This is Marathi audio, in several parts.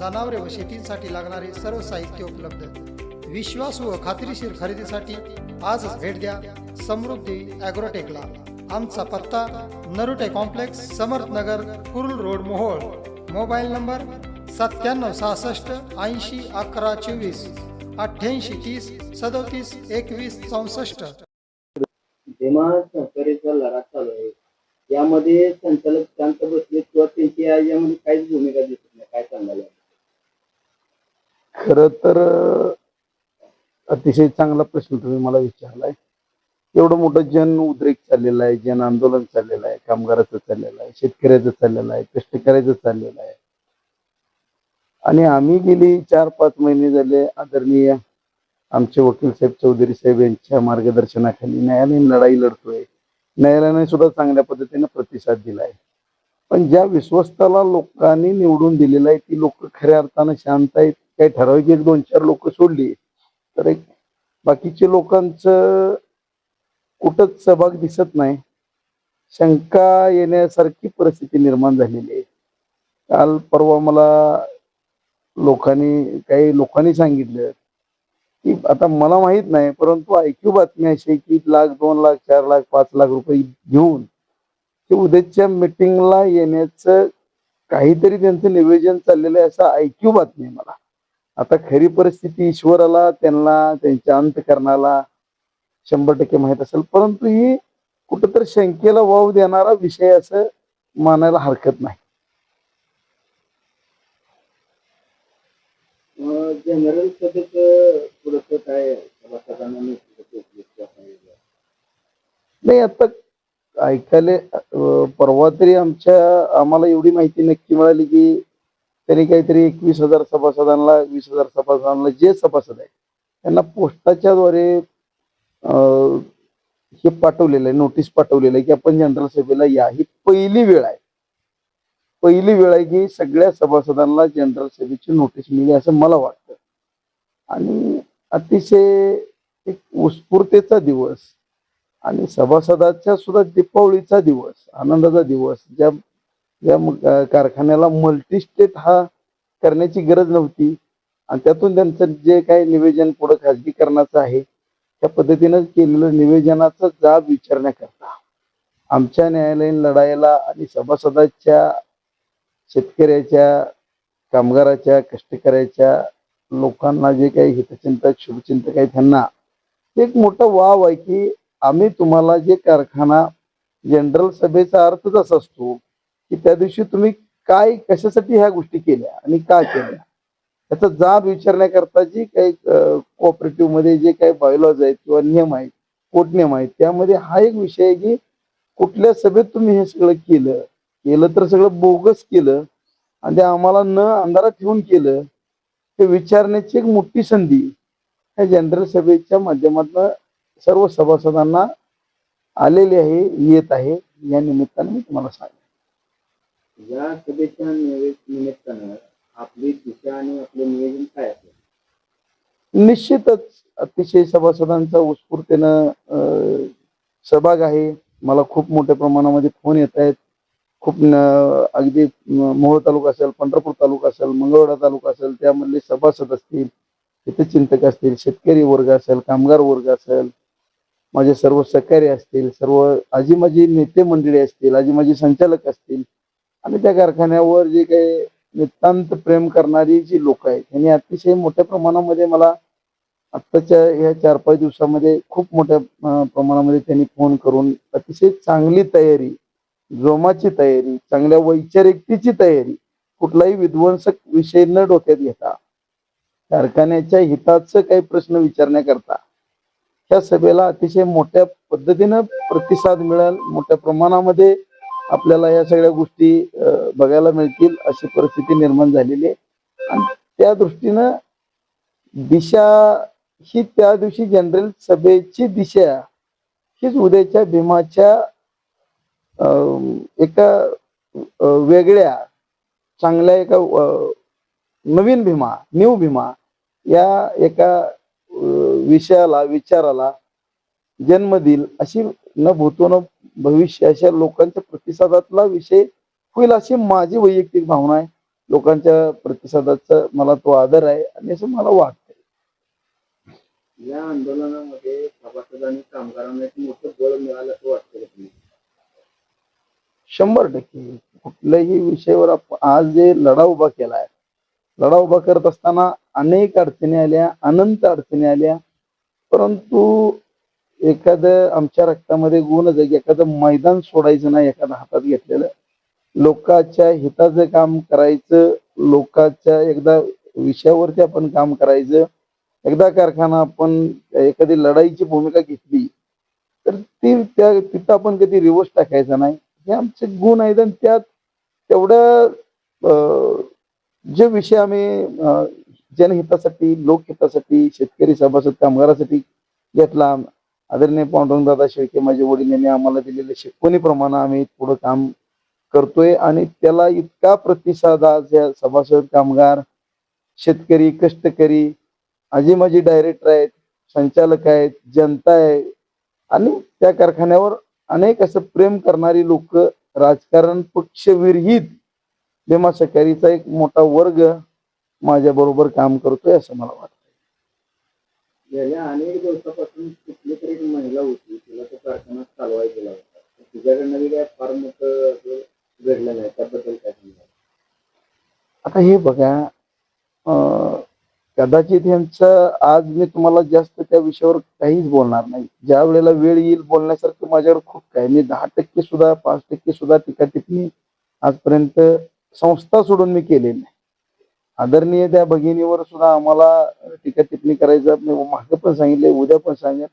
जनावरे व शेतीसाठी लागणारे सर्व साहित्य उपलब्ध. विश्वास व खात्रीशीर खरेदीसाठी आजच भेट द्या समृद्धी ॲग्रोटेकला. आमचा पत्ता Narute complex Samarthnagar Kurul road Mohol. Mobile number सत्त्याण्णव सहासष्ट ऐंशी अकरा चोवीस अठ्ठ्याऐंशी तीस सदोतीस एकवीस चौसष्ट. भीमा सहकार्याचा लढा चालू आहे यामध्ये संचालक शांत बसले किंवा त्यांची यामध्ये काहीच भूमिका दिसत नाही. काय सांगायला खर तर अतिशय चांगला प्रश्न तुम्ही मला विचारलाय. एवढं मोठं जन उद्रेक चाललेलं आहे जन आंदोलन चाललेलं आहे कामगाराचं चाललेलं आहे शेतकऱ्याचं चाललेलं आहे कष्टकऱ्याचं चाललेलं आहे. आणि आम्ही गेली चार पाच महिने झाले आदरणीय आमचे वकील साहेब चौधरी साहेब यांच्या मार्गदर्शनाखाली न्यायालयीन लढाई लढतोय. न्यायालयाने सुद्धा चांगल्या पद्धतीने प्रतिसाद दिलाय. पण ज्या विश्वस्ताला लोकांनी निवडून दिलेलं आहे ती लोक खऱ्या अर्थानं शांत आहेत काही ठराविक एक दोन चार लोक सोडली तर एक बाकीचे लोकांचं कुठंच सहभाग दिसत नाही. शंका येण्यासारखी परिस्थिती निर्माण झालेली आहे. काल परवा मला लोकांनी काही लोकांनी सांगितलं की आता मला माहीत नाही परंतु ऐक्यू बातमी अशी की लाख दोन लाख चार लाख पाच लाख रुपये घेऊन ते उद्याच्या मिटिंगला येण्याचं काहीतरी त्यांचं नियोजन चाललेलं आहे असं ऐक्यू बातमी आहे मला. आता खरी परिस्थिती ईश्वराला त्यांना त्यांच्या अंतकरणाला शंभर टक्के माहीत असेल परंतु ही कुठंतरी शंकेला वाव देणारा विषय असं मानायला हरकत नाही जनरल सभेचं काय? नाही आता ऐकायला परवा तरी आमच्या आम्हाला एवढी माहिती नक्की मिळाली की त्यांनी काहीतरी एकवीस हजार सभासदांना वीस हजार सभासदांना जे सभासद आहे त्यांना पोस्टाच्या द्वारे अं, हे पाठवलेलं आहे नोटीस पाठवलेलं आहे की आपण जनरल सभेला या. ही पहिली वेळ आहे. पहिली वेळ आहे की सगळ्या सभासदांना जनरल सभेची नोटीस मिळेल असं मला वाटतं. आणि अतिशय एक उत्स्फूर्तेचा दिवस आणि सभासदाच्या सुद्धा दीपावलीचा दिवस आनंदाचा दिवस ज्या या कारखान्याला मल्टीस्टेट हा करण्याची गरज नव्हती. आणि त्यातून त्यांचं जे काही निवेदन पुढे खाजगीकरणाचं आहे त्या पद्धतीनं केलेलं निवेदनाचा जाब विचारण्याकरता आमच्या न्यायालयीन लढाईला आणि सभासदाच्या शेतकऱ्याच्या कामगाराच्या कष्टकऱ्याच्या लोकांना जे काही हितचिंतक शुभचिंतक आहे त्यांना एक मोठा वाव आहे की आम्ही तुम्हाला जे कारखाना जनरल सभेचा अर्थच असा असतो की त्या दिवशी तुम्ही काय कशासाठी ह्या गोष्टी केल्या आणि का केल्या? त्याचा जाब विचारण्याकरता जी काही कोऑपरेटिव्हमध्ये जे काही बायोलॉज आहेत किंवा नियम आहेत पोटनियम आहेत त्यामध्ये हा एक विषय आहे की कुठल्या सभेत तुम्ही हे सगळं केलं केलं तर सगळं बोगस केलं आणि ते आम्हाला न अंधारात ठेवून केलं ते विचारण्याची एक मोठी संधी ह्या जनरल सभेच्या माध्यमातून सर्व सभासदांना आलेली आहे येत आहे. या निमित्ताने मी तुम्हाला सांगेन या सभेच्या निमित्तानं आपली दिशा आणि आपलं नियोजन काय असेल? निश्चितच अतिशय सभासदांचा उत्स्फूर्तेनं सहभाग आहे. मला खूप मोठ्या प्रमाणामध्ये फोन येत आहेत. खूप अगदी मोहोळ तालुका असेल पंढरपूर तालुका असेल मंगळवाडा तालुका असेल त्यामधले सभासद असतील हितचिंतक असतील शेतकरी वर्ग असेल कामगार वर्ग असेल माझे सर्व सहकारी असतील सर्व आजी माझी नेते मंडळी असतील आजी माझी संचालक असतील आणि त्या कारखान्यावर जे काही नितांत प्रेम करणारी जी लोक आहेत त्यांनी अतिशय मोठ्या प्रमाणामध्ये मला आत्ताच्या ह्या चार पाच दिवसामध्ये खूप मोठ्या प्रमाणामध्ये त्यांनी फोन करून अतिशय चांगली तयारी जोमाची तयारी चांगल्या वैचारिकतेची तयारी कुठलाही विध्वंसक विषय न डोक्यात घेता कारखान्याच्या हिताचं काही प्रश्न विचारण्याकरता त्या सभेला अतिशय मोठ्या पद्धतीनं प्रतिसाद मिळेल मोठ्या प्रमाणामध्ये आपल्याला या सगळ्या गोष्टी बघायला मिळतील अशी परिस्थिती निर्माण झालेली आहे. आणि त्या दृष्टीनं दिशा ही त्या दिवशी जनरल सभेची दिशा हीच उद्याच्या भीमाच्या अं, एका वेगळ्या चांगल्या एका नवीन भीमा न्यू भीमा या एका विषयाला विचाराला जन्म देईल अशी न भूतो न भविष्य अशा लोकांच्या प्रतिसादातला विषय होईल अशी माझी वैयक्तिक भावना आहे. लोकांच्या प्रतिसादाचा मला तो आदर आहे आणि असं मला वाटतं या आंदोलनामध्ये सभासद आणि कामगारांना एक मोठं बळ मिळालं असं वाटतं? शंभर टक्के. कुठल्याही विषयावर आप- आज जे लढा उभा केलाय लढा उभा करत असताना अनेक अडचणी आल्या अनंत अडचणी आल्या. परंतु एखादं आमच्या रक्तामध्ये गुणच आहे की एखादं मैदान सोडायचं नाही एखादं हातात घेतलेलं. लोकांच्या हिताचं काम करायचं लोकांच्या एकदा विषयावरती आपण काम करायचं एकदा कारखाना आपण एखादी लढाईची भूमिका घेतली तर ती त्या तिथं आपण कधी रिवर्स टाकायचा नाही. हे आमचे गुण आहेत आणि त्यात तेवढ्या जे विषय आम्ही जनहितासाठी लोकहितासाठी शेतकरी सभासद कामगारासाठी घेतला आदरणीय पांडुरंगदादा शेळके माझे वडील यांनी आम्हाला दिलेल्या शिकवणीप्रमाणे आम्ही पुढं काम करतोय आणि त्याला इतका प्रतिसाद आज या सभासद कामगार शेतकरी कष्टकरी आजी माझी डायरेक्टर आहेत संचालक आहेत जनता आहे आणि त्या कारखान्यावर अनेक असं प्रेम करणारी लोक राजकारण पक्षविरहित भीमा सकारीचा एक मोठा वर्ग माझ्या बरोबर काम करतोय असं मला वाटतं गेल्या अनेक दिवसापासून कुठली तरी एक महिला होती तिला तो कारखाना चालवायला गेला होता तिच्याकडनं बी काय फार मोठं असं घडलं नाही त्याबद्दल काय सांगा आता हे बघा कदाचित यांचं आज मी तुम्हाला जास्त त्या विषयावर काहीच बोलणार नाही. ज्या वेळेला वेळ येईल बोलण्यासारखं माझ्यावर खूप काय. मी दहा टक्के सुद्धा पाच टक्के सुद्धा टीका टिप्पणी आजपर्यंत संस्था सोडून मी केलेली नाही. आदरणीय त्या भगिनीवर सुद्धा आम्हाला टीका टिप्पणी करायचं मी पण सांगितले उद्या पण सांगेल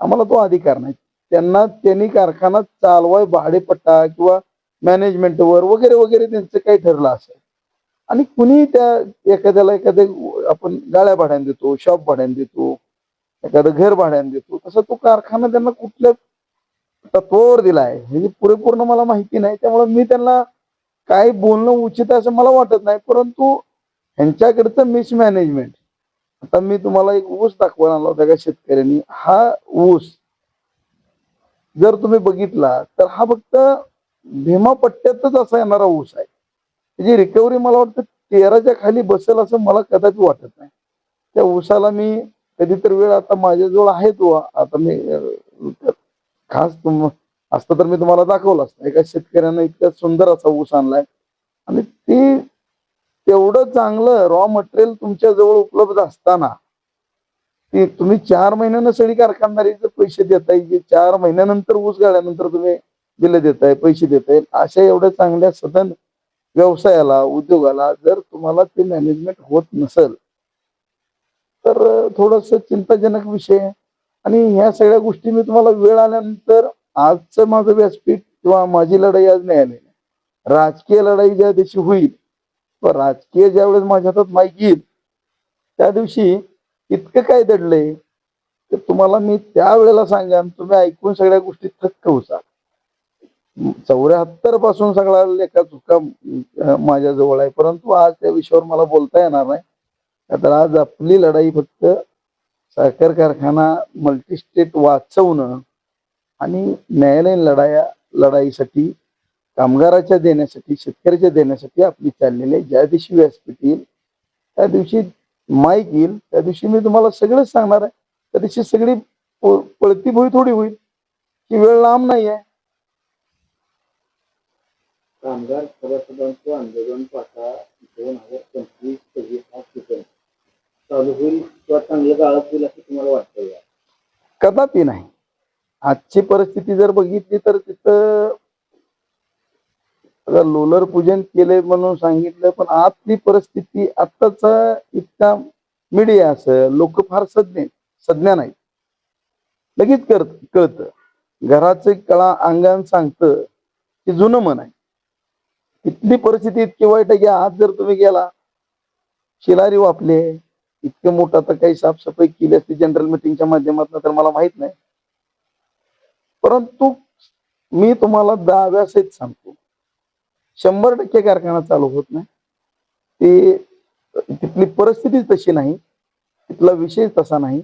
आम्हाला तो अधिकार नाही. त्यांना त्यांनी कारखाना चालवाय भाडेपट्टा किंवा मॅनेजमेंटवर वगैरे वगैरे त्यांचं काही ठरलं असेल. आणि कुणी त्या एखाद्याला एखाद्या आपण गाळ्या भाड्याने देतो शॉप भाड्याने देतो एखादं घर भाड्याने देतो तसं तो कारखाना त्यांना कुठल्या तत्वावर दिला आहे हे पुरेपूर्ण मला माहिती नाही त्यामुळे मी त्यांना काय बोलणं उचित आहे असं मला वाटत नाही परंतु ह्यांच्याकडचं मिसमॅनेजमेंट आता मी तुम्हाला एक ऊस दाखवायला आला होता का शेतकऱ्यांनी? हा ऊस जर तुम्ही बघितला तर हा फक्त भीमा पट्ट्यातच असा येणारा ऊस आहे. म्हणजे त्याची रिकव्हरी मला वाटतं तेराच्या खाली बसेल असं मला कदाचित वाटत नाही. त्या ऊसाला मी कधीतरी वेळ आता माझ्याजवळ आहे तो. आता मी खास तुम असतं तर मी तुम्हाला दाखवलं असतं एका शेतकऱ्यानं इतका सुंदर असा ऊस आणलाय. आणि ते तेवढं चांगलं रॉ मटेरियल तुमच्या जवळ उपलब्ध असताना ते तुम्ही चार महिन्यानं सगळी कारखानदारीचे पैसे देताय. जे चार महिन्यानंतर ऊस गाळ्यानंतर तुम्ही बिल देताय पैसे देताय. अशा एवढ्या चांगल्या सदन व्यवसायाला उद्योगाला जर तुम्हाला ते मॅनेजमेंट होत नसेल तर थोडस चिंताजनक विषय आहे. आणि ह्या सगळ्या गोष्टी मी तुम्हाला वेळ आल्यानंतर आजचं माझं व्यासपीठ किंवा माझी लढाई आज नाही आली राजकीय लढाई ज्या दिवशी होईल किंवा राजकीय ज्यावेळेस माझ्या हातात माईक येईल त्या दिवशी इतकं काय दडलंय तर तुम्हाला मी त्यावेळेला सांगा तुम्ही ऐकून सगळ्या गोष्टी थक्क होसाल. चौऱ्याहत्तरपासून सगळा लेखा चुका माझ्या जवळ आहे. परंतु आज त्या विषयावर मला बोलता येणार नाही. तर आज आपली लढाई फक्त साखर कारखाना मल्टीस्टेट वाचवणं आणि न्यायालयीन लढाया लढाईसाठी कामगाराच्या देण्यासाठी शेतकऱ्याच्या देण्यासाठी आपली चाललेली आहे. ज्या दिवशी व्यासपीठ येईल त्या दिवशी माईक येईल त्या दिवशी मी तुम्हाला सगळंच सांगणार आहे. त्या दिवशी सगळी प- पळती भोई थोडी होईल. की वेळ लांब नाही आहे. कामगार सभासदांचं आंदोलन पाहता दोन हजार पंचवीस सव्वीस हा ठिकाण चालू होईल किंवा चांगलं गाळप होईल असं तुम्हाला वाटतं का कदापि नाही आजची परिस्थिती जर बघितली तर तिथं लोलर पूजन केले म्हणून सांगितलं पण आजची परिस्थिती आत्ताचा इतका मीडिया असं लोक फार सज्ञ सज्ञा नाहीत लगेच कळत कळतं घराचं कळा अंगान सांगतं की जुनं मन आहे इथली परिस्थिती इतकी वाईट आहे की आज जर तुम्ही गेला शिलारी वापले इतकं मोठं आता काही साफसफाई केली असते जनरल मिटिंगच्या माध्यमातून तर मला माहीत नाही. परंतु मी तुम्हाला दाव्यासहित सांगतो. शंभर टक्के कारखाना चालू होत नाही. ते तिथली परिस्थिती तशी नाही. तिथला विषय तसा नाही.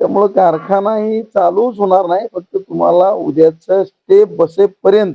त्यामुळं कारखाना ही चालूच होणार नाही. फक्त तुम्हाला उद्याच स्टेप बसेपर्यंत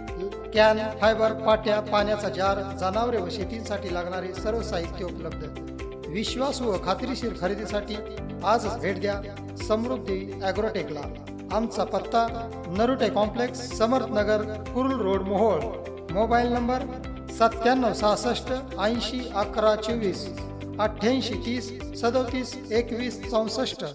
कॅन फायबर पाट्या पाण्याचा जार जनावरे व शेतीसाठी लागणारे सर्व साहित्य उपलब्ध. विश्वासू व खात्रीशीर खरेदीसाठी आजच भेट द्या समृद्धी ॲग्रोटेकला. आमचा पत्ता Narute complex Samarthnagar Kurul road Mohol. Mobile number सत्त्याण्णव सहासष्ट ऐंशी अकरा चोवीस अठ्ठ्याऐंशी तीस सदोतीस एकवीस चौसष्ट.